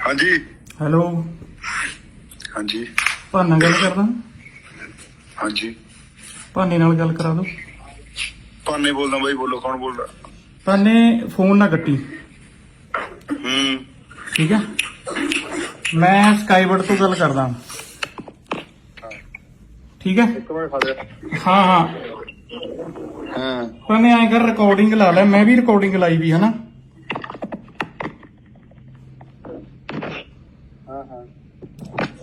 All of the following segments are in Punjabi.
ਹਾਂਜੀ। ਹੈਲੋ। ਹਾਂਜੀ। ਭਾਨਾ ਗੱਲ ਕਰਦਾ ਹਾਂਜੀ। ਭਾਨੇ ਨਾਲ ਗੱਲ ਕਰਾ ਦਿਓ ਪਾਨੇ ਬੋਲਦਾ ਬਾਈ ਬੋਲੋ ਕੌਣ ਬੋਲਦਾ? ਭਾਨੇ ਫੋਨ ਨਾ ਕੱਟੀ। ਹੂੰ। ਠੀਕ ਹੈ ਮੈਂ ਸਕਾਈਵਰਡ ਤੋਂ ਗੱਲ ਕਰਦਾ। ਠੀਕ ਹੈ ਇੱਕ ਮਿੰਟ ਖਾ ਲਿਆ ਹਾਂ ਹਾਂ। ਹਾਂ। ਭਾਨੇ ਐਂ ਕਰ ਰਿਕਾਰਡਿੰਗ ਲਾ ਲੈ। ਮੈਂ ਵੀ ਰਿਕਾਰਡਿੰਗ ਲਾਈ ਵੀ ਹਨਾ ਹਾਂ ਹਾਂ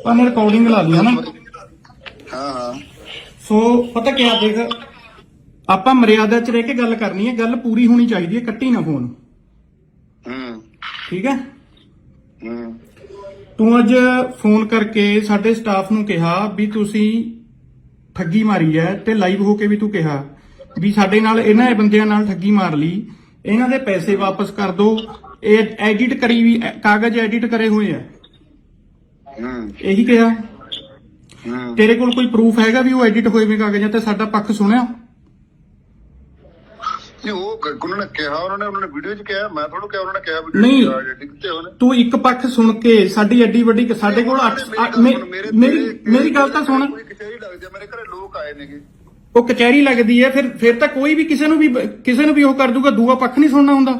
ਭਾਨੇ ਰਿਕਾਰਡਿੰਗ ਲਾ ਲਈ ਹਨਾ ਹਾਂ ਹਾਂ। ਸੋ ਪਤਾ ਕਿਆ ਦੇਖ ਆਪਾਂ ਮਰਿਆਦਾ 'ਚ ਰਹਿ ਕੇ ਗੱਲ ਕਰਨੀ ਹੈ ਗੱਲ ਪੂਰੀ ਹੋਣੀ ਚਾਹੀਦੀ ਹੈ ਕੱਟੀ ਨਾ ਫੋਨ। ਹੂੰ। ਠੀਕ ਹੈ? ਹੂੰ। ਤੂੰ ਅੱਜ ਫੋਨ ਕਰਕੇ ਸਾਡੇ ਸਟਾਫ ਨੂੰ ਕਿਹਾ ਵੀ ਤੁਸੀਂ ਠੱਗੀ ਮਾਰੀ ਹੈ ਤੇ ਲਾਈਵ ਹੋ ਕੇ ਵੀ ਤੂੰ ਕਿਹਾ ਵੀ ਸਾਡੇ ਨਾਲ ਇਹਨਾਂ ਬੰਦਿਆਂ ਨਾਲ ਠੱਗੀ ਮਾਰ ਲਈ ਇਹਨਾਂ ਦੇ ਪੈਸੇ ਵਾਪਸ ਕਰ ਦਿਓ ਇਹ ਐਡਿਟ ਕਰੀ ਵੀ ਕਾਗਜ਼ ਐਡਿਟ ਕਰੇ ਹੋਏ ਆ। ਹੂੰ। ਇਹੀ ਕਿਹਾ। ਹੂੰ। ਤੇਰੇ ਕੋਲ ਕੋਈ ਪ੍ਰੂਫ ਹੈਗਾ ਵੀ ਉਹ ਐਡਿਟ ਹੋਏ ਵੇ ਕਾਗਜ਼ਾਂ ਤੇ ਸਾਡਾ ਪੱਖ ਸੁਣਿਆ? ਨਹੀਂ ਉਹ ਕ- ਉਹਨਾਂ ਨੇ ਕਿਹਾ ਉਹਨਾਂ ਨੇ ਉਹਨਾਂ ਨੇ ਵੀਡੀਓ 'ਚ ਕਿਹਾ ਮੈਂ ਤੁਹਾਨੂੰ ਕਿਹਾ ਉਹਨਾਂ ਨੇ ਕਿਹਾ ਵੀ ਨਹੀਂ। ਉਹਨੇ ਤੂੰ ਇੱਕ ਪੱਖ ਸੁਣ ਕੇ ਸਾਡੀ ਐਡੀ ਵੱਡੀ ਸਾਡੇ ਕੋਲ ਅੱਠ- ਅੱਠ- ਮੇ- ਮੇਰੀ ਮੇਰੀ ਗੱਲ ਤਾਂ ਸੁਣ। ਕੋਈ ਕਚਹਿਰੀ ਲੱਗਦੀ ਆ, ਮੇਰੇ ਘਰੇ ਲੋਕ ਆਏ ਨੇਗੇ ਉਹ ਕਚਹਿਰੀ ਲੱਗਦੀ ਹੈ ਫਿਰ ਫਿਰ ਤਾਂ ਕੋਈ ਵੀ ਕਿਸੇ ਨੂੰ ਵੀ ਕਿਸੇ ਨੂੰ ਵੀ ਉਹ ਕਰ ਦੂਗਾ ਦੂਆ ਪੱਖ ਨਹੀਂ ਸੁਣਨਾ ਹੁੰਦਾ।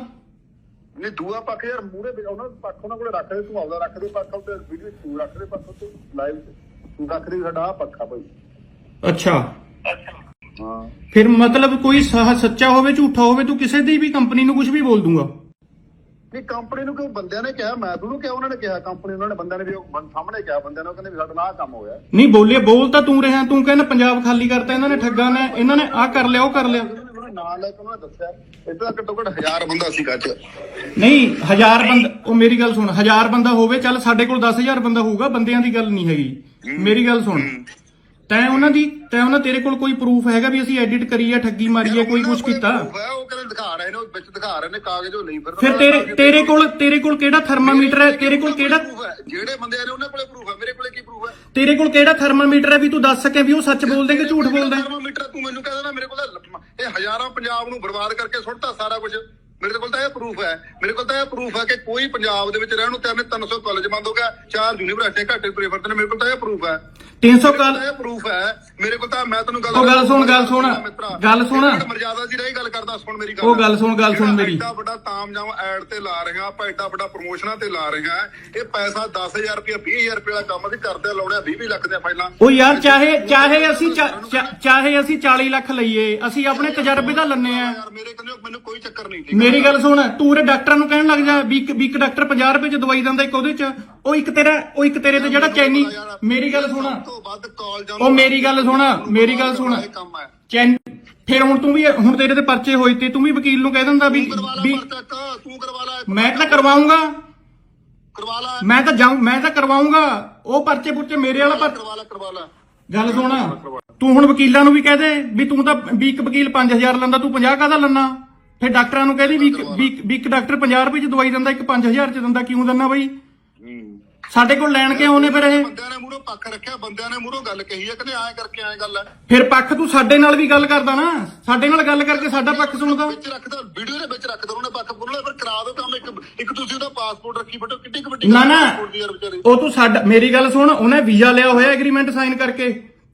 ਨਹੀਂ ਦੂਆ ਪੱਖ ਯਾਰ ਮੂਰੇ ਉਹਨਾਂ ਪੱਖ ਉਹਨਾਂ ਕੋਲੇ ਰੱਖ ਦੇ ਤੂੰ ਆਪਦਾ ਰੱਖ ਦੇ ਪੱਖ ਤੇ ਵੀਡੀਓ ਤੂੰ ਰੱਖ ਦੇ ਪੱਖ ਤੇ ਲਾਈਵ ਤੂੰ ਰੱਖ ਦੇ ਸਾਡਾ ਪੱਖਾ ਭਾਈ ਅੱਛਾ। ਹਾਂ। ਫਿਰ ਮਤਲਬ ਕੋਈ ਸਹ ਸੱਚਾ ਹੋਵੇ ਝੂਠਾ ਹੋਵੇ ਤੂੰ ਕਿਸੇ ਦੀ ਵੀ ਕੰਪਨੀ ਨੂੰ ਕੁਝ ਵੀ ਬੋਲ ਦੂੰਗਾ? ਨਹੀਂ ਕੰਪਨੀ ਨੂੰ ਕਿਉਂ ਬੰਦਿਆਂ ਨੇ ਕਿਹਾ? ਮੈਂ ਤੁਹਾਨੂੰ ਕਿਹਾ ਉਹਨਾਂ ਨੇ ਕਿਹਾ ਕੰਪਨੀ ਉਹਨਾਂ ਨੇ ਬੰਦਿਆਂ ਨੇ ਵੀ ਉਹ ਸਾਹਮਣੇ ਕਿਹਾ ਬੰਦਿਆਂ ਨੇ ਉਹ ਕਹਿੰਦੇ ਵੀ ਸਾਡਾ ਆਹ ਕੰਮ ਹੋਇਆ। ਨਹੀਂ ਬੋਲੇ ਬੋਲ ਤਾਂ ਤੂੰ ਰਿਹਾ ਤੂੰ ਕਹਿੰਦਾ ਪੰਜਾਬ ਖਾਲੀ ਕਰਤਾ ਇਹਨਾਂ ਨੇ ਠੱਗਾਂ ਨੇ ਇਹਨਾਂ ਨੇ ਆਹ ਕਰ ਲਿਆ ਉਹ ਕਰ ਲਿਆ। ਨੇ ਮੈਨੂੰ ਨਾਂ ਲੈ ਕੇ ਉਹਨਾਂ ਨੇ ਦੱਸਿਆ। ਤਾਂ ਘੱਟੋ ਘੱਟ ਹਜ਼ਾਰ ਬੰਦਾ ਸੀ ਗੱਜ ਨਹੀਂ ਹਜ਼ਾਰ ਬੰਦਾ ਉਹ ਮੇਰੀ ਗੱਲ ਸੁਣ ਹਜ਼ਾਰ ਬੰਦਾ ਹੋਵੇ ਚੱਲ ਸਾਡੇ ਕੋਲ 10000 ਬੰਦਾ ਹੋਊਗਾ ਬੰਦਿਆਂ ਦੀ ਗੱਲ ਨਹੀਂ ਹੈਗੀ। ਮੇਰੀ ਗੱਲ ਸੁਣ। ਤੈਂ ਉਹਨਾਂ ਦੀ ਤੈਂ ਉਹਨਾਂ ਤੇਰੇ ਕੋਲ ਕੋਈ ਪ੍ਰੂਫ ਹੈਗਾ ਵੀ ਅਸੀਂ ਐਡਿਟ ਕਰੀ ਹੈ ਠੱਗੀ ਮਾਰੀ ਹੈ ਕੋਈ ਕੁਝ ਕੀਤਾ? ਉਹ ਕਹਿੰਦੇ ਦਿਖਾ ਰਹੇ ਨੇ ਉਹ ਵਿੱਚ ਦਿਖਾ ਰਹੇ ਨੇ ਕਾਗਜ਼ ਉਹ ਨਹੀਂ ਫਿਰ ਫਿਰ ਤੇਰੇ ਤੇਰੇ ਕੋਲ ਤੇਰੇ ਕੋਲ ਕਿਹੜਾ ਥਰਮਾਮੀਟਰ ਹੈ? ਤੇਰੇ ਕੋਲ ਕਿਹੜਾ? ਜਿਹੜੇ ਬੰਦੇ ਨੇ ਉਹਨਾਂ ਕੋਲੇ ਪ੍ਰੂਫ ਹੈ ਮੇਰੇ ਕੋਲੇ ਕੀ ਪ੍ਰੂਫ ਹੈ? ਤੇਰੇ ਕੋਲ ਕਿਹੜਾ ਥਰਮਾਮੀਟਰ ਹੈ ਵੀ ਤੂੰ ਦੱਸ ਸਕੇ ਵੀ ਉਹ ਸੱਚ ਬੋਲਦੇ ਕਿ ਝੂਠ ਬੋਲਦਾ? ਥਰਮਾਮੀਟਰ ਤੂੰ ਮੈਨੂੰ ਕਹਿੰਦਾ ਨਾ ਮੇਰੇ ਕੋਲ ਇਹ ਹਜ਼ਾਰਾਂ ਪੰਜਾਬ ਨੂੰ ਬਰਬਾਦ ਕਰਕੇ ਸੁੱਟਤਾ ਸਾਰਾ ਕੁਝ ਮੇਰੇ ਕੋਲ ਤਾਂ ਇਹ ਪ੍ਰੂਫ ਹੈ। ਮੇਰੇ ਕੋਲ ਤਾਂ ਇਹ ਪ੍ਰੂਫ ਹੈ ਕਿ ਕੋਈ ਪੰਜਾਬ ਦੇ ਵਿੱਚ ਰਹਿਣ ਨੂੰ ਤਿੰਨ 300 ਕਾਲਜ ਬੰਦ ਹੋ ਗਿਆ ਚਾਰ ਯੂਨੀਵਰਸਿਟੀਆਂ ਘੱਟੇ ਤੁਰੇ ਫਿਰਦੇ ਨੇ ਮੇਰੇ ਕੋਲ ਤਾਂ ਇਹ ਪ੍ਰੂਫ ਹੈ। 300 ਮੇਰੇ ਕਾਲ ਕੋਲ ਇਹ ਪ੍ਰੂਫ ਹੈ ਮੇਰੇ ਕੋਲ ਤਾਂ ਮੈਂ ਤੈਨੂੰ ਗੱਲ ਉਹ ਗੱਲ ਸੁਣ, ਗੱਲ ਸੁਣ, ਗੱਲ ਸੁਣ। ਮਰਜ਼ਾਦਾ ਦੀ ਰਹੀ ਗੱਲ ਕਰਦਾ ਸੁਣ ਮੇਰੀ ਗੱਲ ਉਹ ਗੱਲ ਸੁਣ, ਗੱਲ ਸੁਣ ਮੇਰੀ। ਐਡਾ ਵੱਡਾ ਤਾਮਜਾਮ ਐਡ ਤੇ ਲਾ ਰਹੇ ਆਪਾਂ ਐਡਾ ਵੱਡਾ ਪ੍ਰੋਮੋਸ਼ਨਾਂ ਤੇ ਲਾ ਰਹੇ ਇਹ ਪੈਸਾ 10000 ਰੁਪਏ 20000 ਰੁਪਏ ਦਾ ਕੰਮ ਅਸੀਂ ਕਰਦੇ ਲਾਉਣੇ 20 20 ਲੱਖ ਦੀਆਂ ਫਾਈਲਾਂ ਉਹ ਯਾਰ ਚਾਹੇ ਚਾਹੇ ਅਸੀਂ ਚਾਹੇ ਅਸੀਂ 40 ਲੱਖ ਲਈਏ ਅਸੀਂ ਆਪਣੇ ਤਜਰਬੇ ਦਾ ਲੰਨੇ ਆ ਯਾਰ ਮੇਰੇ ਕਹਿੰਦੇ ਮੈਨੂੰ ਕੋਈ ਚੱਕਰ ਨਹੀਂ? ਮੇਰੀ ਗੱਲ ਸੁਣ ਤੂੰ ਉਰੇ ਡਾਕਟਰਾਂ ਨੂੰ ਕਹਿਣ ਲੱਗ ਜਾ ਵੀ ਇੱਕ ਡਾਕਟਰ 50 ਰੁਪਏ ਚ ਦਵਾਈ ਦਿੰਦਾ ਇੱਕ ਉਹਦੇ ਚ ਉਹ ਇੱਕ ਤੇਰਾ, ਉਹ ਇੱਕ ਤੇਰੇ ਤੇ ਜਿਹੜਾ ਚੈਨੀ, ਮੇਰੀ ਗੱਲ ਸੁਣ। ਸਭ ਤੋਂ ਵੱਧ ਕਾਲ ਉਹ ਮੇਰੀ ਗੱਲ ਸੁਣ, ਮੇਰੀ ਗੱਲ ਸੁਣ। ਇਹ ਕੰਮ ਹੈ ਚੈਨ, ਫਿਰ ਹੁਣ ਤੂੰ ਵੀ, ਹੁਣ ਤੇਰੇ ਤੇ ਪਰਚੇ ਹੋਏ ਤੇ ਤੂੰ ਵੀ ਵਕੀਲ ਨੂੰ ਕਹਿ ਦਿੰਦਾ ਵੀ ਤੂੰ ਕਰਵਾ ਲਾ ਵੀ ਪਰਚਾ ਤੂੰ ਕਰਵਾ ਲਾ ਮੈਂ ਤਾਂ ਕਰਵਾਉਂਗਾ। ਕਰਵਾ ਲਾ ਮੈਂ ਤਾਂ ਜਾਊਂ, ਮੈਂ ਤਾਂ ਕਰਵਾਉਂਗਾ। ਉਹ ਪਰਚੇ ਪੁਰਚੇ ਮੇਰੇ ਵਾਲਾ ਪਰ ਕਰਵਾ ਲਾ ਕਰਵਾ ਲਾ ਗੱਲ ਸੁਣ, ਤੂੰ ਹੁਣ ਵਕੀਲਾਂ ਨੂੰ ਵੀ ਕਹਿ ਦੇ ਵੀ ਤੂੰ ਤਾਂ ਵੀ ਇੱਕ ਵਕੀਲ 5000 ਲੈਂਦਾ, ਤੂੰ 50 ਕਾਹਦਾ ਲੈਣਾ ਫਿਰ ਡਾਕਟਰਾਂ ਨੂੰ ਕਹਿ ਦੇ ਵੀ ਇੱਕ- ਵੀ ਇੱਕ- ਵੀ ਇੱਕ ਡਾਕਟਰ 50 ਰੁਪਏ ਚ ਦਵਾਈ ਦਿੰਦਾ, ਇੱਕ 5000 ਚ ਦਿੰਦਾ, ਕਿਉਂ ਦਿੰਦਾ ਬਈ? ਸਾਡੇ ਕੋਲ ਲੈਣ ਕੇ ਆਉਨੇ ਫਿਰ ਇਹ? ਬੰਦਿਆਂ ਨੇ ਮੂਹਰੋਂ ਪੱਖ ਰੱਖਿਆ ਬੰਦਿਆਂ ਨੇ ਮੂਹਰੋਂ ਗੱਲ ਕਹੀ ਹੈ ਕਹਿੰਦੇ ਐਂ ਕਰਕੇ ਐਂ ਗੱਲ ਹੈ। ਫਿਰ ਪੱਖ ਤੂੰ ਸਾਡੇ ਨਾਲ ਵੀ ਗੱਲ ਕਰਦਾ ਨਾ। ਸਾਡੇ ਨਾਲ ਗੱਲ ਕਰਕੇ ਸਾਡਾ ਪੱਖ ਸੁਣਦਾ। ਵਿੱਚ ਰੱਖਦਾ ਵੀਡੀਓ ਦੇ ਵਿੱਚ ਰੱਖਦਾ ਉਹਨੇ ਪੱਖ ਬੋਲਣਾ ਫਿਰ ਕਰਾ ਦੋ ਕੰਮ ਇੱਕ ਇੱਕ ਤੁਸੀਂ ਉਹਦਾ ਪਾਸਪੋਰਟ ਰੱਖੀ ਬਟੋ ਕਿੱਡੀ ਕੁ ਵੱਡੀ ਨਾ ਨਾ। ਉਹ ਤੂੰ ਸਾਡਾ ਮੇਰੀ ਗੱਲ ਸੁਣ ਉਹਨੇ ਵੀਜ਼ਾ ਲਿਆ ਹੋਇਆ ਐਗਰੀਮੈਂਟ ਸਾਈਨ ਕਰਕੇ।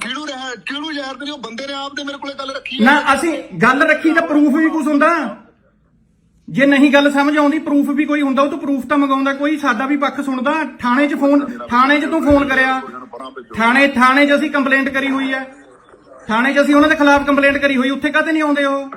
ਕਿਹੜੂ ਰਹਿ ਕਿਹੜੂ ਯਾਰ ਤੇ ਉਹ ਬੰਦੇ ਨੇ ਆਪ ਤੇ ਮੇਰੇ ਕੋਲੇ ਗੱਲ ਰੱਖੀ ਨਾ ਅਸੀਂ ਗੱਲ ਰੱਖੀ ਤਾਂ ਪ੍ਰੂਫ ਵੀ ਕੁਝ ਹੁੰਦਾ। ਜੇ ਨਹੀਂ ਗੱਲ ਸਮਝ ਆਉਂਦੀ ਪ੍ਰੂਫ ਵੀ ਕੋਈ ਹੁੰਦਾ ਉਹ ਤੋਂ ਪ੍ਰੂਫ ਤਾਂ ਮੰਗਾਉਂਦਾ ਕੋਈ ਸਾਡਾ ਵੀ ਪੱਖ ਸੁਣਦਾ। ਥਾਣੇ 'ਚ ਫੋਨ ਥਾਣੇ 'ਚ ਤੂੰ ਫੋਨ ਕਰਿਆ। ਥਾਣੇ ਥਾਣੇ 'ਚ ਅਸੀਂ ਕੰਪਲੇਂਟ ਕਰੀ ਹੋਈ ਹੈ ਥਾਣੇ 'ਚ ਅਸੀਂ ਉਹਨਾਂ ਦੇ ਖਿਲਾਫ ਕੰਪਲੇਂਟ ਕਰੀ ਹੋਈ ਉੱਥੇ ਕਾਹਤੇ ਨਹੀਂ ਆਉਂਦੇ ਉਹ?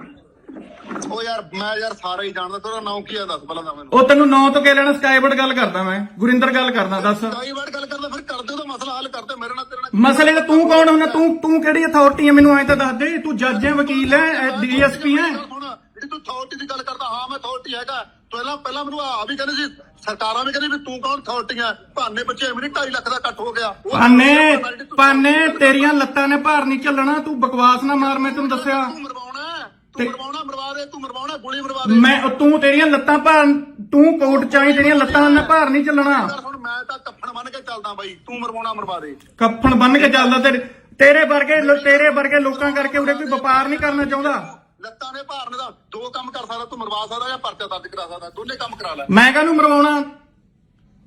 ਉਹ ਯਾਰ ਮੈਂ ਯਾਰ ਸਾਰਾ ਹੀ ਜਾਣਦਾ ਤੇਰਾ ਨਾਮ ਕੀ ਹੈ ਦੱਸ ਪਹਿਲਾਂ ਤਾਂ ਮੈਨੂੰ। ਉਹ ਤੈਨੂੰ ਨਾਂ ਤੋਂ ਕਹਿ ਲੈਣਾ ਸਕਾਈਵਰਡ ਗੱਲ ਕਰਦਾ ਮੈਂ। ਗੁਰਿੰਦਰ ਗੱਲ ਕਰਦਾ ਦੱਸ। ਕਈ ਵਾਰ ਗੱਲ ਕਰਦਾ ਫਿਰ ਕਰਦੇ ਉਹਦਾ ਮਸਲਾ ਹੱਲ ਕਰਦੇ ਮੇਰੇ ਨਾਲ ਮਸਲੇ ਦਾ ਤੂੰ ਕੌਣ ਹੁੰਦਾ? ਤੂੰ ਤੂੰ ਕਿਹੜੀ ਅਥਾਰਟੀ ਹੈ ਮੈਨੂੰ ਐਂ ਤਾਂ ਦੱਸ ਦੇ। ਤੂੰ ਜੱਜ ਹੈ ਵਕੀਲ ਹੈ ਡੀਐਸਪੀ ਹੈ ਜਿਹੜੀ ਤੂੰ ਅਥਾਰਟੀ ਦੀ ਗੱਲ ਕਰਦਾ ਹਾਂ ਮੈਂ ਅਥਾਰਟੀ ਹੈਗਾ। ਪਹਿਲਾਂ ਪਹਿਲਾਂ ਮੈਨੂੰ ਆ ਵੀ ਕਹਿੰਦੇ ਸੀ ਸਰਕਾਰਾਂ ਵੀ ਕਹਿੰਦੀ ਵੀ ਤੂੰ ਕੌਣ ਅਥਾਰਟੀ ਹੈ ਭਾਨੇ ਬੱਚੇ ਮੇਰੀ 2.5 ਲੱਖ ਦਾ ਕੱਟ ਹੋ ਗਿਆ। ਤੂੰ ਪਾਨੇ ਤੇਰੀਆਂ ਲੱਤਾਂ ਨੇ ਭਾਰ ਨਹੀਂ ਚੱਲਣਾ ਤੂੰ ਬਕਵਾਸ ਨਾ ਮਾਰ ਮੈਂ ਤੈਨੂੰ ਦੱਸਿਆ। ਤੂੰ ਮਰਵਾਉਣਾ ਮਰਵਾ ਦੇ ਤੂੰ ਮਰਵਾਉਣਾ ਗੋਲੀ ਮਰਵਾ ਦੇ। ਮੈਂ ਤੂੰ ਤੇਰੀਆਂ ਲੱਤਾਂ ਭਾਰ ਤੂੰ ਕੋਟ ਚਾਹੀ ਤੇਰੀਆਂ ਲੱਤਾਂ ਨਾਲ ਭਾਰ ਨਹੀਂ ਚੱਲਣਾ। ਹੁਣ ਮੈਂ ਤਾਂ ਕੇ ਚੱਲਦਾ ਬਾਈ? ਤੂੰ ਮਰਵਾਉਣਾ ਮਰਵਾ ਦੇ। ਕੱਫਣ ਬੰਨ ਕੇ ਚੱਲਦਾ ਤੇਰੇ ਤੇਰੇ ਵਰਗੇ ਲੋ- ਤੇਰੇ ਵਰਗੇ ਲੋਕਾਂ ਕਰਕੇ ਉਰੇ ਕੋਈ ਵਪਾਰ ਨਹੀਂ ਕਰਨਾ ਚਾਹੁੰਦਾ। ਲੱਤਾਂ ਨੇ ਭਾਰਨੇ ਦਾ ਦੋ ਕੰਮ ਕਰ ਸਕਦਾ ਤੂੰ ਮਰਵਾ ਸਕਦਾ ਜਾਂ ਪਰਚਾ ਦਰਜ ਕਰਾ ਸਕਦਾ ਦੋਨੇ ਕੰਮ ਕਰਾ ਲੈ। ਮੈਂ ਕਾਹਨੂੰ ਮਰਵਾਉਣਾ?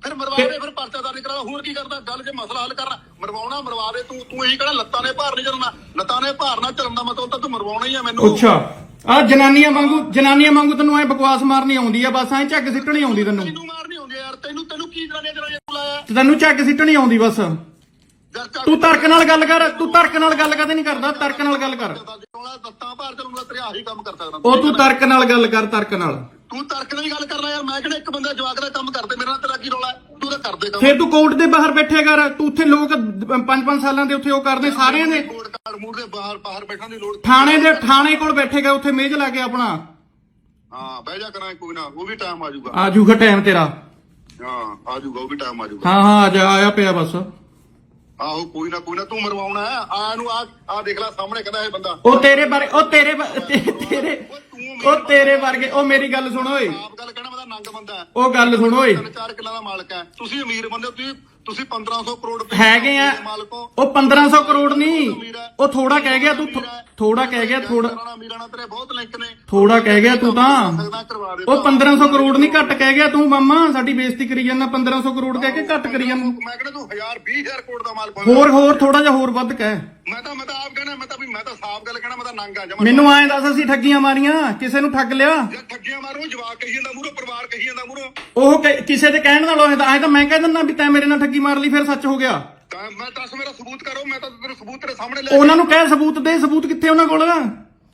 ਫਿਰ ਮਰਵਾ ਦੇ ਫਿਰ ਪਰਚਾ ਦਰਜ ਕਰਾ ਹੋਰ ਕੀ ਕਰਦਾ ਗੱਲ ਜੇ ਮਸਲਾ ਹੱਲ ਕਰਨਾ ਮਰਵਾਉਣਾ ਮਰਵਾ ਦੇ। ਤੂੰ ਤੂੰ ਇਹੀ ਕਹਿਣਾ ਲੱਤਾਂ ਨੇ ਭਾਰ ਨਹੀਂ ਚੱਲਣਾ। ਲੱਤਾਂ ਨੇ ਭਾਰ ਨਾ ਚੱਲਣ ਦਾ ਮਤਲਬ ਤਾਂ ਤੂੰ ਮਰਵਾਉਣਾ ਹੀ ਆ ਮੈਨੂੰ। ਅੱਛਾ। ਆ ਜਨਾਨੀਆਂ ਵਾਂਗੂ ਜਨਾਨੀਆਂ ਵਾਂਗੂ ਤੈਨੂੰ ਐ ਬਕਵਾਸ ਮਾਰਨੀ ਆਉਂਦੀ ਆ ਬਸ ਐ ਝੱਗ ਸਿੱਟਣੀ ਆਉਂਦੀ ਤੈਨੂੰ। ਤੈਨੂੰ ਮਾਰਨੀ ਹੁੰਦੀ ਯਾਰ। ਤੈਨੂੰ ਤੈਨੂੰ ਕੀ ਤਰ੍ਹਾਂ ਜਿਹੜਾ ਇਹ ਲਾਇਆ ਤੇ ਤੈਨੂੰ ਝੱਗ ਸਿੱਟਣੀ ਆਉਂਦੀ ਬਸ। ਤੂੰ ਤਰਕ ਨਾਲ ਗੱਲ ਕਰ ਤੂੰ ਤਰਕ ਨਾਲ ਗੱਲ ਕਦੇ ਨਹੀਂ ਕਰਦਾ ਤਰਕ ਨਾਲ ਗੱਲ ਕਰ। ਲੱਤਾਂ ਭਾਰ ਚੱਲੂਗਾ ਤੇਰੇ ਆਹੀ ਕੰਮ ਕਰ ਸਕਦਾ ਉਹ ਤੂੰ ਤਰਕ ਨਾਲ ਗੱਲ ਕਰ ਤਰਕ ਨਾਲ। ਤੂੰ ਤਰਕ ਨਾਲ ਹੀ ਗੱਲ ਕਰਨਾ ਯਾਰ ਮੈਂ ਕਿਹੜਾ ਇੱਕ ਬੰਦਾ ਜਵਾਕ ਦਾ ਕੰਮ ਕਰਦੇ ਮੇਰੇ ਨਾਲ ਤੇਰਾ ਕੀ ਰੌਲਾ? ਤੂੰ ਤਾਂ ਕਰਦੇ ਕੰਮ। ਫੇਰ ਤੂੰ ਕੋਰਟ ਦੇ ਬਾਹਰ ਬੈਠਿਆ ਕਰ ਤੂੰ ਉੱਥੇ ਲੋਕ 5-5 ਸਾਲਾਂ ਦੇ ਉੱਥੇ ਉਹ ਕਰਦੇ ਸਾਰਿਆਂ ਦੇ। ਕੋਰਟ ਕਾਰਡ ਮੂਡ ਦੇ ਬਾਹਰ ਬਾਹਰ ਬੈਠਣ ਦੀ ਲੋੜ ਥਾਣੇ ਦੇ ਥਾਣੇ ਕੋਲ ਬੈਠੇਗਾ ਉੱਥੇ ਮੇਜ਼ ਲਾ ਕੇ ਆਪਣਾ। ਹਾਂ ਬਹਿ ਜਾ ਕਰਾਂ ਕੋਈ ਨਾ ਉਹ ਵੀ ਟਾਈਮ ਆ ਜਾਊਗਾ। ਆ ਜੂਗਾ ਟਾਈਮ ਤੇਰਾ। ਹਾਂ ਆ ਜਾਊਗਾ ਉਹ ਵੀ ਟਾਈਮ ਆ ਜਾਊਗਾ। ਹਾਂ ਹਾਂ ਆ ਜਾ ਆਇਆ ਪਿਆ ਬਸ। ਆਹੋ ਕੋਈ ਨਾ ਕੋਈ ਨਾ ਤੂੰ ਮਰਵਾਉਣਾ ਆ ਇਹਨੂੰ ਆ ਆ ਦੇਖ ਲੈ ਸਾਹਮਣੇ ਕਹਿੰਦਾ ਇਹ ਬੰਦਾ। ਉਹ ਤੇਰੇ ਬਾਰੇ ਉਹ ਤੇਰੇ ਤੇ- ਤੇਰੇ ਉਹ ਤੇਰੇ ਵਰਗੇ ਉਹ ਮੇਰੀ ਗੱਲ ਸੁਣ ਓਏ। ਆਪ ਗੱਲ ਕਹਿਣਾ ਤਾਂ ਨੰਗ ਬੰਦਾ ਹੈ। ਉਹ ਗੱਲ ਸੁਣ ਓਏ। ਤਿੰਨ ਚਾਰ ਕਿੱਲਾ ਦਾ ਮਾਲਕ ਹੈ। ਤੁਸੀਂ ਅਮੀਰ ਬੰਦੇ ਹੋ, ਤੁਸੀਂ ਤੁਸੀਂ 1500 ਕਰੋੜ ਰੁਪਏ ਹੈਗੇ ਆ। ਉਹ 1500 ਕਰੋੜ ਨਹੀਂ। ਉਹ ਥੋੜਾ ਕਹਿ ਗਿਆ ਤੂੰ ਥੋੜਾ ਕਹਿ ਗਿਆ ਥੋੜਾ ਤੇਰੇ ਬਹੁਤ ਲਿੰਕ ਨੇ। ਥੋੜਾ ਕਹਿ ਗਿਆ ਤੂੰ ਤਾਂ। ਉਹ 1500 ਕਰੋੜ ਨਹੀਂ ਘੱਟ ਕਹਿ ਗਿਆ ਤੂੰ ਮਾਮਾ। ਸਾਡੀ ਬੇਇੱਜ਼ਤੀ ਕਰੀ ਜਾਂਦਾ 1500 ਕਰੋੜ ਕਹਿ ਕੇ ਘੱਟ ਕਰੀ ਜਾਂਦਾ। ਮੈਂ ਕਹਿੰਦਾ ਤੂੰ 1000 20000 ਕਰੋੜ ਦਾ ਮਾਲਕ ਹੋਰ ਹੋਰ ਥੋੜਾ ਜਿਹਾ ਹੋਰ ਵੱਧ ਕਹਿ। ਮੈਂ ਤਾਂ ਮੈਂ ਤਾਂ ਆਪ ਕਹਿਣਾ ਮੈਂ ਤਾਂ ਵੀ ਮੈਂ ਤਾਂ ਸਾਫ਼ ਗੱਲ ਕਹਿਣਾ ਮੈਂ ਤਾਂ ਨੰਗ ਆ ਜਮਾ ਮੈਨੂੰ ਐਂ ਦੱਸ ਅਸੀਂ ਠੱਗੀਆਂ ਮਾਰੀਆਂ ਕਿਸੇ ਨੂੰ ਠੱਗ ਲਿਆ? ਜੇ ਠੱਗੀਆਂ ਮਾਰੋ ਜਵਾਕ ਕਹੀ ਜਾਂਦਾ ਮੂਹਰੋਂ ਪਰਿਵਾਰ ਕਹੀ ਜਾਂਦਾ ਮੂਹਰੋਂ। ਉਹ ਕਿਸੇ ਦੇ ਕਹਿਣ ਨਾਲ ਤਾਂ ਐਂ ਤਾਂ ਮੈਂ ਕਹਿ ਦਿੰਦਾ ਵੀ ਤੈਂ ਮੇਰੇ ਨਾਲ ਠੱਗੀ ਮਾਰ ਲਈ ਫਿਰ ਸੱਚ ਹੋ ਗਿਆ। ਤਾਂ ਮੈਂ ਦੱਸ ਮੇਰਾ ਸਬੂਤ ਕਰੋ ਮੈਂ ਤਾਂ ਤੇਰੇ ਸਬੂਤ ਤੇਰੇ ਸਾਹਮਣੇ ਲੈ ਉਹਨਾਂ ਨੂੰ ਕਹਿ ਸਬੂਤ ਦੇ ਸਬੂਤ ਕਿੱਥੇ ਉਹਨਾਂ ਕੋਲ?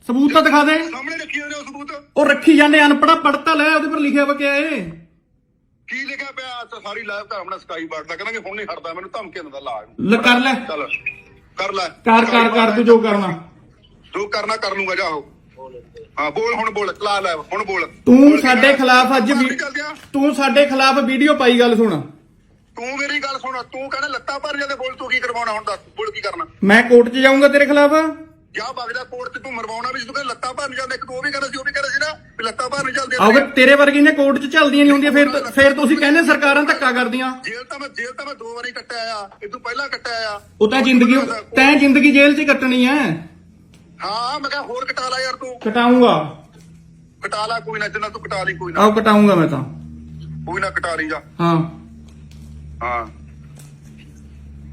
ਸਬੂਤ ਤਾਂ ਦਿਖਾ ਦੇ। ਸਾਹਮਣੇ ਰੱਖੀ ਹੋਏ ਨੇ ਉਹ ਸਬੂਤ। ਉਹ ਰੱਖੀ ਜਾਂਦੇ ਅਨਪੜਾ ਪੜਤਾ ਲੈ ਉਹਦੇ ਪਰ ਲਿਖਿਆ ਵਾ ਕਿਆ ਏ ਕੀ ਲਿਖਿਆ ਪਿਆ? ਤਾਂ ਸਾਰੀ ਲਾਈਵ ਤਾਂ ਆਪਣਾ ਸਕਾਈ ਬਾਰਡ ਦਾ ਕਹਿੰਦਾ ਕਿ ਹੁਣ ਨਹੀਂ ਹਟਦਾ ਮੈਨੂੰ ਧਮਕੀ ਦਿੰਦਾ ਲਾ। ਲੈ ਕਰ ਲੈ। ਚੱਲ। ਕਰ ਲੈ। ਕਰ ਕਰ ਕਰ ਤੂੰ ਜੋ ਕਰਨਾ। ਜੋ ਕਰਨਾ ਕਰ ਲੂੰਗਾ ਜਾਓ ਹਾਂ। ਬੋਲ ਹੁਣ ਬੋਲ ਲਾ ਲੈ ਹੁਣ ਬੋਲ। ਤੂੰ ਸਾਡੇ? ਖਿਲਾਫ ਅੱਜ ਵੀ। ਤੂੰ ਸਾਡੇ ਖਿਲਾਫ ਵੀਡੀਓ ਪਾਈ ਗੱਲ ਸੁਣ। ਤੂੰ ਮੇਰੀ ਗੱਲ ਸੁਣ ਤੂੰ ਕਹਿੰਦਾ ਲੱਤਾਂ ਭਰ ਜਾਂਦੇ ਬੋਲ ਤੂੰ ਕੀ ਕਰਵਾਉਣਾ ਹੁਣ ਦੱਸ ਬੋਲ ਕੀ ਕਰਨਾ। ਮੈਂ ਕੋਰਟ 'ਚ ਜਾਊਂਗਾ ਤੇਰੇ ਖਿਲਾਫ। ਜਾ ਬਗਦਾ ਕੋਰਟ ਤੇ ਤੂੰ ਮਰਵਾਉਣਾ ਵੀ ਕਹਿੰਦਾ ਲੱਤਾਂ ਭਰ ਨਹੀਂ ਜਾਂਦੇ ਇੱਕ ਤੂੰ ਉਹ ਵੀ ਕਹਿੰਦਾ ਸੀ ਉਹ ਵੀ ਕਹਿੰਦਾ ਸੀ ਨਾ ਵੀ ਲੱਤਾਂ ਭਰ ਨਹੀਂ ਚੱਲਦੇ ਆਉਗੇ ਤੇਰੇ ਵਰਗੀ ਨੇ ਕੋਰਟ 'ਚ ਚੱਲਦੀਆਂ ਨਹੀਂ ਹੁੰਦੀਆਂ ਫਿਰ ਫਿਰ ਤੁਸੀਂ ਕਹਿੰਦੇ ਸਰਕਾਰਾਂ ਧੱਕਾ ਕਰਦੀਆਂ। ਜੇਲ੍ਹ ਤਾਂ ਮੈਂ ਜੇਲ੍ਹ ਤਾਂ ਮੈਂ ਦੋ ਵਾਰੀ ਕੱਟਿਆ ਆ ਇਹ ਤੋਂ ਪਹਿਲਾਂ ਕੱਟਿਆ ਆ। ਉਹ ਤਾਂ ਜ਼ਿੰਦਗੀ ਤੈਂ ਜ਼ਿੰਦਗੀ ਜੇਲ੍ਹ 'ਚ ਹੀ ਕੱਟਣੀ ਐ। ਹਾਂ ਮੈਂ ਕਿਹਾ ਹੋਰ ਕਟਾ ਲੈ ਯਾਰ ਤੂੰ। ਕਟਾਊਂਗਾ ਕਟਾ ਲੈ ਕੋਈ ਨਾ ਜਿੰਨਾ ਤੂੰ ਕਟਾ ਲਈ ਕੋਈ ਨਾ। ਆਓ ਕਟਾਊਂਗਾ ਮੈਂ ਤਾਂ। ਕੋਈ ਨਾ ਕਟਾ ਲਈ ਜਾ। ਹਾਂ। ਹਾਂ।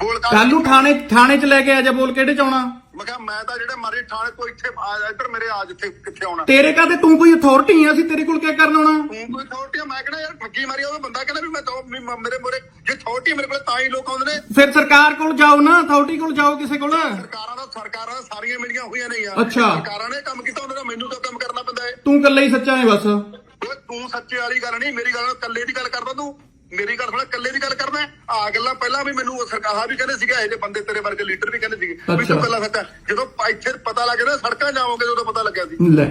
ਬੋਲ ਕੱਲ ਨੂੰ ਥਾਣੇ ਥਾਣੇ 'ਚ ਲੈ ਕੇ ਆ ਜਾ ਬੋਲ ਕਿਹੜੇ 'ਚ ਆਉਣਾ? ਮੈਂ ਕਿਹਾ ਮੈਂ ਤਾਂ ਜਿਹੜੇ ਮਾਰੇ ਥਾਣੇ ਤੋਂ ਇੱਥੇ ਆ ਇੱਧਰ ਮੇਰੇ ਆ ਜਿੱਥੇ ਕਿੱਥੇ ਆਉਣਾ। ਤੇਰੇ ਕਾਤੇ ਤੂੰ ਕੋਈ ਅਥਾਰਟੀ ਆ ਅਸੀਂ ਤੇਰੇ ਕੋਲ ਕਿਆ ਕਰਨ ਆਉਣਾ? ਤੂੰ ਕੋਈ ਅਥਾਰਟੀ ਮੈਂ ਕਹਿੰਦਾ ਯਾਰ ਠੱਗੀ ਮਾਰੀ ਉਹ ਬੰਦਾ ਕਹਿੰਦਾ ਵੀ ਮੈਂ ਤਾਂ ਵੀ ਮ- ਮੇਰੇ ਮੋਰੇ ਜੇ ਅਥਾਰਟੀ ਮੇਰੇ ਕੋਲ ਤਾਂ ਹੀ ਲੋਕ ਆਉਂਦੇ ਨੇ। ਫਿਰ ਸਰਕਾਰ ਕੋਲ ਜਾਓ ਨਾ ਅਥਾਰਟੀ ਕੋਲ ਜਾਓ ਕਿਸੇ ਕੋਲ। ਸਰਕਾਰਾਂ ਦਾ ਸਰਕਾਰਾਂ ਦਾ ਸਾਰੀਆਂ ਮਿਲੀਆਂ ਹੋਈਆਂ ਨੇ ਯਾਰ। ਅੱਛਾ। ਸਰਕਾਰਾਂ ਨੇ ਕੰਮ ਕੀਤਾ ਉਹਨਾਂ ਦਾ ਮੈਨੂੰ ਤਾਂ ਕੰਮ ਕਰਨਾ ਪੈਂਦਾ ਹੈ। ਤੂੰ ਇਕੱਲਾ ਹੀ ਸੱਚਾ ਹੈ ਬਸ। ਓਏ ਤੂੰ ਸੱਚੇ ਵਾਲੀ ਗੱਲ ਨਹੀਂ ਮੇਰੀ ਗੱਲ ਕੱਲੇ ਦੀ ਗੱਲ ਕਰਦਾ ਤੂੰ। ਮੇਰੀ ਗੱਲ ਸੁਣ ਕੱਲੇ ਦੀ ਗੱਲ ਕਰਦਾ ਆ ਗੱਲਾਂ ਪਹਿਲਾਂ ਵੀ ਮੈਨੂੰ ਸਰਕਾਰਾਂ ਵੀ ਕਹਿੰਦੇ ਸੀਗਾ ਇਹ ਜੇ ਬੰਦੇ ਤੇਰੇ ਵਰਗੇ ਲੀਡਰ ਵੀ ਕਹਿੰਦੇ ਸੀਗੇ। ਵੀ। ਤੂੰ ਕੱਲਾ ਸੱਚਾ ਜਦੋਂ ਇੱਥੇ ਪਤਾ ਲੱਗ ਗਿਆ ਨਾ ਸੜਕਾਂ ਜਾਓਗੇ ਉਦੋਂ ਪਤਾ ਲੱਗਿਆ ਸੀ। ਲੈ।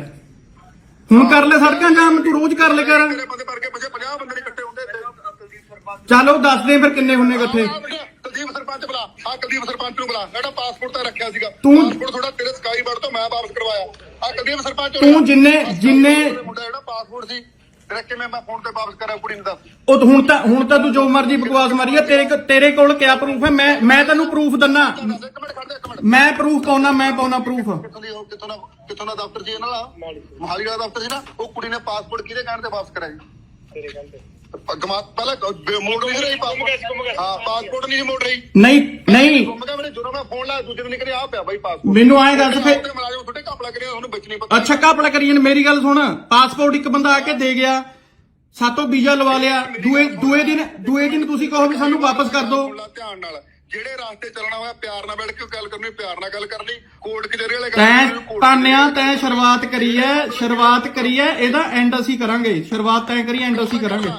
ਹੁਣ ਕਰ ਲੈ ਸੜਕਾਂ ਜਾਮ ਤੂੰ ਰੋਜ਼ ਕਰ ਲੈ ਕਰ। ਤੇਰੇ ਬੰਦੇ ਵਰਗੇ ਪਿੱਛੇ 50 ਬੰਦੇ ਇਕੱਠੇ ਹੁੰਦੇ ਚੱਲ ਦੱਸ ਦੇ ਫਿਰ ਕਿੰਨੇ ਹੁੰਨੇ ਇਕੱਠੇ। ਕੁਲਦੀਪ ਸਰਪੰਚ ਬੁਲਾ। ਆ ਕੁਲਦੀਪ ਸਰਪੰਚ ਨੂੰ ਬੁਲਾ। ਮੇਰਾ ਪਾਸਪੋਰਟ ਤਾਂ ਰੱਖਿਆ ਸੀਗਾ। ਤੂੰ- ਪਾਸਪੋਰਟ ਥੋੜਾ ਤੇਰੇ ਸਕਾਈ ਬਰਡ ਤੋਂ ਮੈਂ ਵਾਪਸ ਕਰਵਾਇਆ। ਆ ਕੁਲਦੀਪ ਸਰਪੰਚ ਤੂੰ ਜਿੰਨੇ- ਜਿੰਨੇ- ਮੁੰਡਾ ਜਿਹੜਾ ਪਾਸਪੋਰਟ ਸੀ ਤੇਰਾ ਕਿਵੇਂ ਮੈਂ ਫੋਨ ਤੇ ਵਾਪਸ ਕਰਾਂ ਕੁੜੀ ਨੂੰ ਦੱਸ। ਉਹ ਤਾਂ ਹੁਣ ਤਾਂ ਹੁਣ ਤਾਂ ਤੂੰ ਜੋ ਮਰਜ਼ੀ ਬਕਵਾਸ ਮਾਰੀ ਆ ਤੇਰੇ ਕੋ- ਤੇਰੇ ਕੋਲ ਕਿਆ ਪ੍ਰੂਫ ਹੈ ਮੈਂ ਮੈਂ ਤੈਨੂੰ ਪ੍ਰੂਫ ਦੰਨਾ। ਦੱਸ ਇੱਕ ਮਿੰਟ ਖੜ ਜਾ ਇੱਕ ਮਿੰਟ। ਮੈਂ ਪ੍ਰੂਫ ਪਾਉਣਾ ਮੈਂ ਪਾਉਣਾ ਪ੍ਰੂਫ ਕਿੱਥੋਂ ਦੀ ਉਹ ਕਿੱਥੋਂ ਦਾ ਕਿੱਥੋਂ ਦਾ ਦਫ਼ਤਰ ਸੀ ਇਹਨਾਂ ਦਾ? ਮੋਹਾਲੀ ਦਾ ਦਫ਼ਤਰ ਸੀ ਨਾ? ਉਹ ਕੁੜੀ ਨੇ ਪਾਸਪੋਰਟ ਕਿਹਦੇ ਕਹਿਣ ਤੇ ਵਾਪਸ ਕਰਾਇਆ ਜੀ ਗਮਾ ਪਹਿਲਾਂ ਮੋੜ ਨਹੀਂ ਰਹੀ ਪਾਸਪੋਰਟ। ਹਾਂ ਪਾਸਪੋਰਟ ਨਹੀਂ ਸੀ ਮੋੜ ਰਹੀ। ਨਹੀਂ ਨਹੀਂ। ਗੁੰਮ ਗਿਆ ਮੇਰੇ ਜਦੋਂ ਮੈਂ ਫੋਨ ਲਾਇਆ ਦੂਜੇ ਦਿਨ ਕਰੇ ਆ ਪਿਆ ਬਾਈ ਪਾਸਪੋਰਟ। ਮੈਨੂੰ ਐਂ ਦੱਸ ਫੇ ਤੇ ਮਲਾਜਮ ਤੁਹਾਡੇ ਕਾਪਲਾ ਕਰਿਆ ਉਹਨੂੰ ਵਿੱਚ ਨਹੀਂ ਪਤਾ। ਅੱਛਾ ਕਾਪੜਾ ਕਰੀਏ ਮੇਰੀ ਗੱਲ ਸੁਣ। ਪਾਸਪੋਰਟ ਇੱਕ ਬੰਦਾ ਆ ਕੇ ਦੇ ਗਿਆ ਸਾਤੋਂ ਵੀਜ਼ਾ ਲਵਾ ਲਿਆ ਦੂਏ ਦੂਏ ਦਿਨ ਦੂਏ ਦਿਨ ਤੁਸੀਂ ਕਹੋ ਵੀ ਸਾਨੂੰ ਵਾਪਸ ਕਰ ਦਿਓ। ਸੁਣ ਲਾ ਧਿਆਨ ਨਾਲ। ਜਿਹੜੇ ਰਾਸਤੇ ਚੱਲਣਾ ਹੋਇਆ ਪਿਆਰ ਨਾਲ ਬੈਠ ਕੇ ਗੱਲ ਕਰਨੀ ਪਿਆਰ ਨਾਲ ਗੱਲ ਕਰਨੀ ਕੋਰਟ ਕਚਹਿਰੀ ਵਾਲੇ ਤੈਂ ਕਰਨੀ, ਕੋਰਟ ਤਾਨਿਆ ਤੈਂ ਸ਼ੁਰੂਆਤ ਕਰੀ ਐ ਸ਼ੁਰੂਆਤ ਕਰੀ ਐ ਇਹਦਾ ਐਂਡ ਅਸੀਂ ਕਰਾਂਗੇ। ਸ਼ੁਰੂਆਤ ਤੈਂ ਕਰੀ ਐਂਡ ਅਸੀਂ ਕਰਾਂਗੇ।